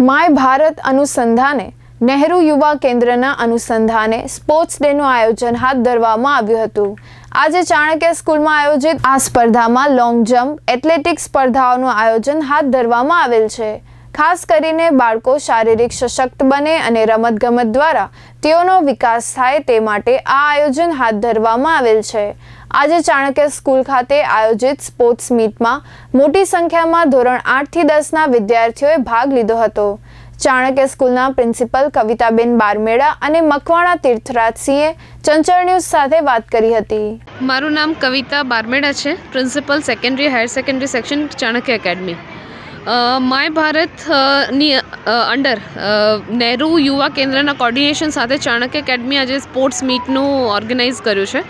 My Bharat અનુસંધાને નહેરુ યુવા કેન્દ્રના અનુસંધાને સ્પોર્ટ્સ ડેનું આયોજન હાથ ધરવામાં આવ્યું હતું. આજે ચાણક્ય સ્કૂલમાં આયોજિત આ સ્પર્ધામાં લોંગ જમ્પ, એથ્લેટિક સ્પર્ધાઓનું આયોજન હાથ ધરવામાં આવેલ છે. ખાસ કરીને બાળકો શારીરિક સશક્ત બને અને રમતગમત દ્વારા તેઓનો વિકાસ થાય તે માટે આ આયોજન હાથ ધરવામાં આવેલ છે. આજે ચાણક્ય સ્કૂલ ખાતે આયોજિત સ્પોર્ટ્સ મીટમાં મોટી સંખ્યામાં ધોરણ આઠથી દસના વિદ્યાર્થીઓએ ભાગ લીધો હતો. ચાણક્ય સ્કૂલના પ્રિન્સિપલ કવિતાબેન બારમેડા અને મકવાણા તીર્થરાજસિંહે ચંચળ ન્યૂઝ સાથે વાત કરી હતી. મારું નામ કવિતા બારમેડા છે principal secondary higher secondary section Chanakya academy. My Bharat અ, ની અ, અંડર નહેરુ યુવા કેન્દ્રના કોર્ડિનેશન સાથે ચાણક્ય એકેડમી આજે સ્પોર્ટ્સ મીટનું ઓર્ગેનાઇઝ કર્યું છે.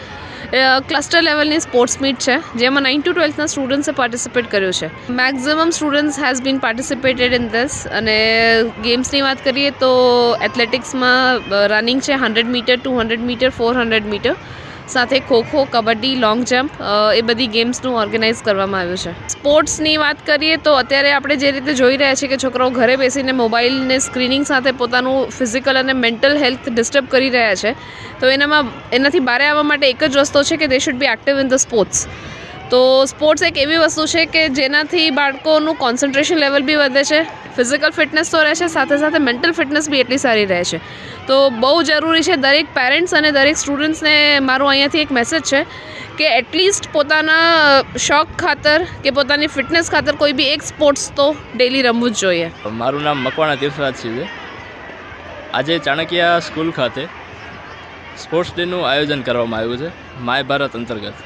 ક્લસ્ટર લેવલની સ્પોર્ટ્સ મીટ છે, જેમાં નાઇન ટુ ટ્વેલ્થના સ્ટુડન્ટ્સે પાર્ટિસિપેટ કર્યું છે. Maximum students has been participated in this અને ગેમ્સની વાત કરીએ તો એથ્લેટિક્સમાં રનિંગ છે hundred metre two hundred metre four hundred metre સાથે ખોખો કબડ્ડી લોંગ જમ્પ એ બધી ગેમ્સનું ઓર્ગેનાઇઝ કરવામાં આવ્યું છે. સ્પોર્ટ્સની વાત કરીએ તો અત્યારે આપણે જે રીતે જોઈ રહ્યા છીએ કે છોકરાઓ ઘરે બેસીને મોબાઈલને સ્ક્રીનિંગ સાથે પોતાનું ફિઝિકલ અને મેન્ટલ હેલ્થ ડિસ્ટર્બ કરી રહ્યા છે, તો એનામાં, એનાથી બહાર આવવા માટે એક જ રસ્તો છે કે they should be active in the sports તો સ્પોર્ટ્સ એક એવી વસ્તુ છે કે જેનાથી બાળકોનું કોન્સન્ટ્રેશન લેવલ બી વધે છે ફિઝિકલ ફિટનેસ તો રહેશે, સાથે સાથે મેન્ટલ ફિટનેસ બી એટલી સારી રહે છે. તો બહુ જરૂરી છે દરેક પેરેન્ટ્સ અને દરેક સ્ટુડન્ટ્સને મારો અહીંયાથી એક મેસેજ છે કે એટલીસ્ટ પોતાના શોખ ખાતર કે પોતાની ફિટનેસ ખાતર કોઈ બી એક સ્પોર્ટ્સ તો ડેલી રમવું જ જોઈએ. મારું નામ મકવાણા તીર્થરાજ છે. આજે ચાણક્ય સ્કૂલ ખાતે સ્પોર્ટ્સ ડેનું આયોજન કરવામાં આવ્યું છે, માય ભારત અંતર્ગત.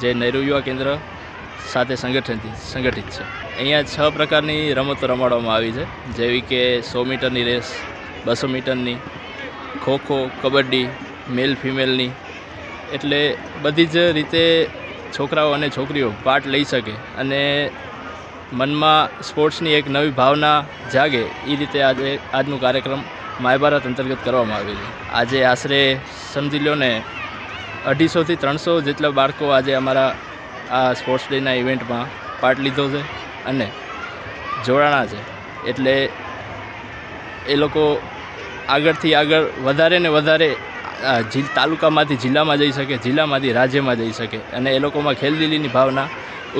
જે નહેરુ યુવા કેન્દ્ર સાથે સંગઠનથી સંગઠિત છે. અહીંયા છ પ્રકારની રમતો રમાડવામાં આવી છે. જેવી કે સો મીટરની રેસ, બસો મીટરની ખોખો કબડ્ડી, મેલ ફિમેલની. એટલે બધી જ રીતે છોકરાઓ અને છોકરીઓ પાર્ટ લઈ શકે અને મનમાં સ્પોર્ટ્સની એક નવી ભાવના જાગે એ રીતે આજે આજનું કાર્યક્રમ માય ભારત અંતર્ગત કરવામાં આવ્યું છે. આજે આશરે સમજી લો ને અઢીસોથી ત્રણસો જેટલા બાળકો આજે અમારા આ સ્પોર્ટ્સ ડેના ઇવેન્ટમાં પાર્ટ લીધો છે અને જોડાણા છે. એટલે એ લોકો આગળથી આગળ વધારે ને વધારે તાલુકામાંથી જિલ્લામાં જઈ શકે, જિલ્લામાંથી રાજ્યમાં જઈ શકે અને એ લોકોમાં ખેલદિલીની ભાવના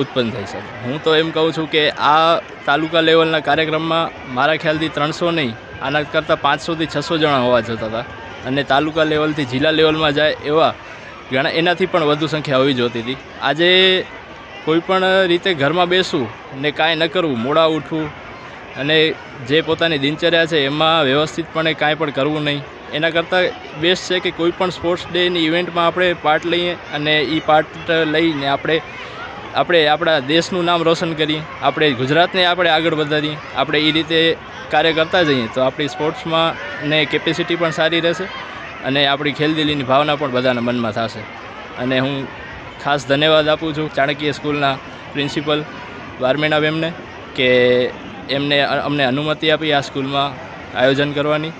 ઉત્પન્ન થઈ શકે. હું તો એમ કહું છું કે આ તાલુકા લેવલના કાર્યક્રમમાં મારા ખ્યાલથી ત્રણસો નહીં, આના કરતાં પાંચસોથી છસો જણા હોવા જતા હતા. અને તાલુકા લેવલથી જિલ્લા લેવલમાં જાય એવા ઘણા એનાથી પણ વધુ સંખ્યા હોવી જોતી હતી. આજે કોઈ પણ રીતે ઘરમાં બેસવું ને કાંઈ ન કરવું, મોડા ઉઠવું અને જે પોતાની દિનચર્યા છે એમાં વ્યવસ્થિતપણે કાંઈ પણ કરવું નહીં. એના કરતાં બેસ્ટ છે કે કોઈપણ સ્પોર્ટ્સ ડેની ઇવેન્ટમાં આપણે પાર્ટ લઈએ અને એ પાર્ટ લઈને આપણે આપણે આપણા દેશનું નામ રોશન કરીએ. આપણે ગુજરાતને આપણે આગળ વધારીએ. આપણે એ રીતે કાર્ય કરતા જઈએ તો આપણી સ્પોર્ટ્સમાં ને કેપેસિટી પણ સારી રહેશે. અને આપણી ખેલદિલીની ભાવના પણ બધાના મનમાં થશે. અને હું ખાસ ધન્યવાદ આપું છું ચાણક્ય સ્કૂલના પ્રિન્સિપલ વારમેણા બેમને કે એમને અમને અનુમતિ આપી આ સ્કૂલમાં આયોજન કરવાની.